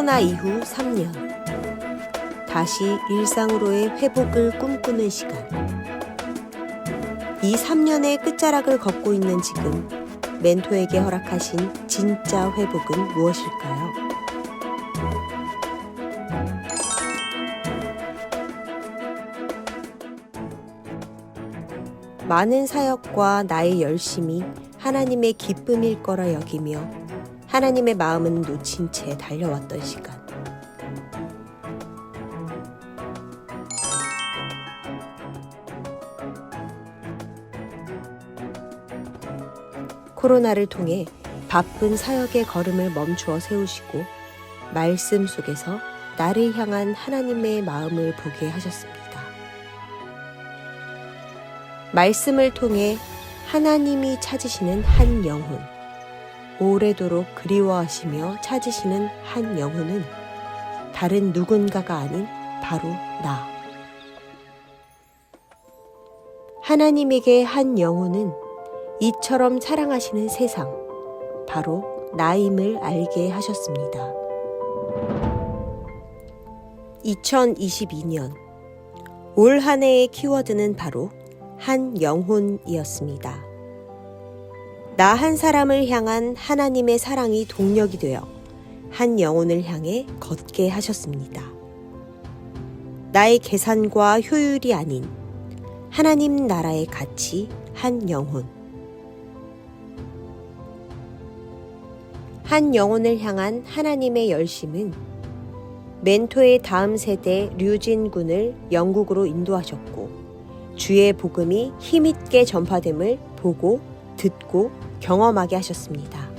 코로나 이후 3년. 다시 일상으로의 회복을 꿈꾸는 시간. 이 3년의 끝자락을 걷고 있는 지금 멘토에게 허락하신 진짜 회복은 무엇일까요? 많은 사역과 나의 열심이 하나님의 기쁨일 거라 여기며 하나님의 마음은 놓친 채 달려왔던 시간. 코로나를 통해 바쁜 사역의 걸음을 멈추어 세우시고 말씀 속에서 나를 향한 하나님의 마음을 보게 하셨습니다. 말씀을 통해 하나님이 찾으시는 한 영혼, 오래도록 그리워하시며 찾으시는 한 영혼은 다른 누군가가 아닌 바로 나. 하나님에게 한 영혼은 이처럼 사랑하시는 세상, 바로 나임을 알게 하셨습니다. 2022년 올 한 해의 키워드는 바로 한 영혼이었습니다. 나 한 사람을 향한 하나님의 사랑이 동력이 되어 한 영혼을 향해 걷게 하셨습니다. 나의 계산과 효율이 아닌 하나님 나라의 가치 한 영혼. 한 영혼을 향한 하나님의 열심은 멘토의 다음 세대 류진 군을 영국으로 인도하셨고 주의 복음이 힘있게 전파됨을 보고 듣고 경험하게 하셨습니다.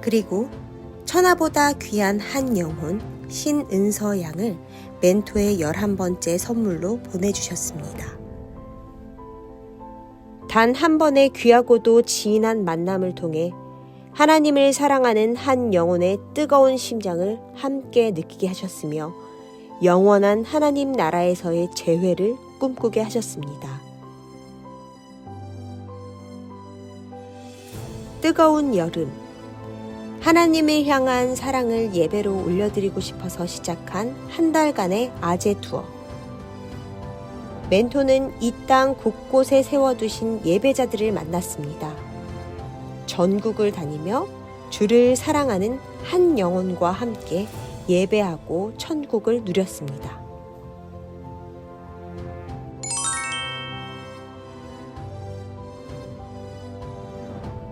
그리고 천하보다 귀한 한 영혼 신은서 양을 멘토의 11번째 선물로 보내주셨습니다. 단 한 번의 귀하고도 지인한 만남을 통해 하나님을 사랑하는 한 영혼의 뜨거운 심장을 함께 느끼게 하셨으며 영원한 하나님 나라에서의 재회를 꿈꾸게 하셨습니다. 뜨거운 여름. 하나님을 향한 사랑을 예배로 올려드리고 싶어서 시작한 한 달간의 아재 투어. 멘토는 이 땅 곳곳에 세워두신 예배자들을 만났습니다. 전국을 다니며 주를 사랑하는 한 영혼과 함께 예배하고 천국을 누렸습니다.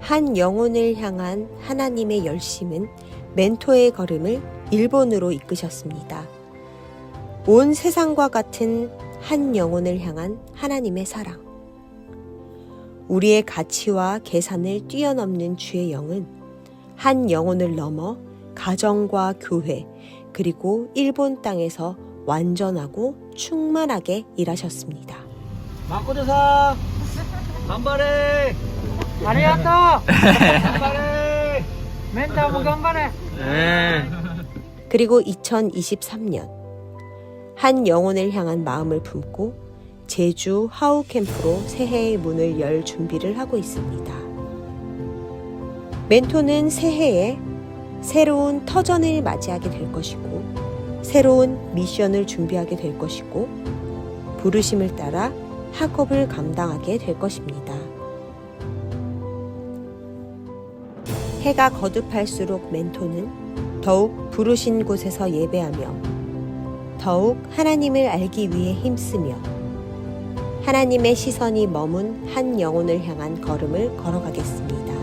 한 영혼을 향한 하나님의 열심은 멘토의 걸음을 일본으로 이끄셨습니다. 온 세상과 같은 한 영혼을 향한 하나님의 사랑. 우리의 가치와 계산을 뛰어넘는 주의 영은 한 영혼을 넘어 가정과 교회 그리고 일본 땅에서 완전하고 충만하게 일하셨습니다. 마코르사 간발해. ありがと頑張れうメンターも頑張れ 네. 그리고 2023년 한 영혼을 향한 마음을 품고 제주 하우 캠프로 새해의 문을 열 준비를 하고 있습니다. 멘토는 새해에 새로운 터전을 맞이하게 될 것이고 새로운 미션을 준비하게 될 것이고 부르심을 따라 학업을 감당하게 될 것입니다. 해가 거듭할수록 멘토는 더욱 부르신 곳에서 예배하며 더욱 하나님을 알기 위해 힘쓰며 하나님의 시선이 머문 한 영혼을 향한 걸음을 걸어가겠습니다.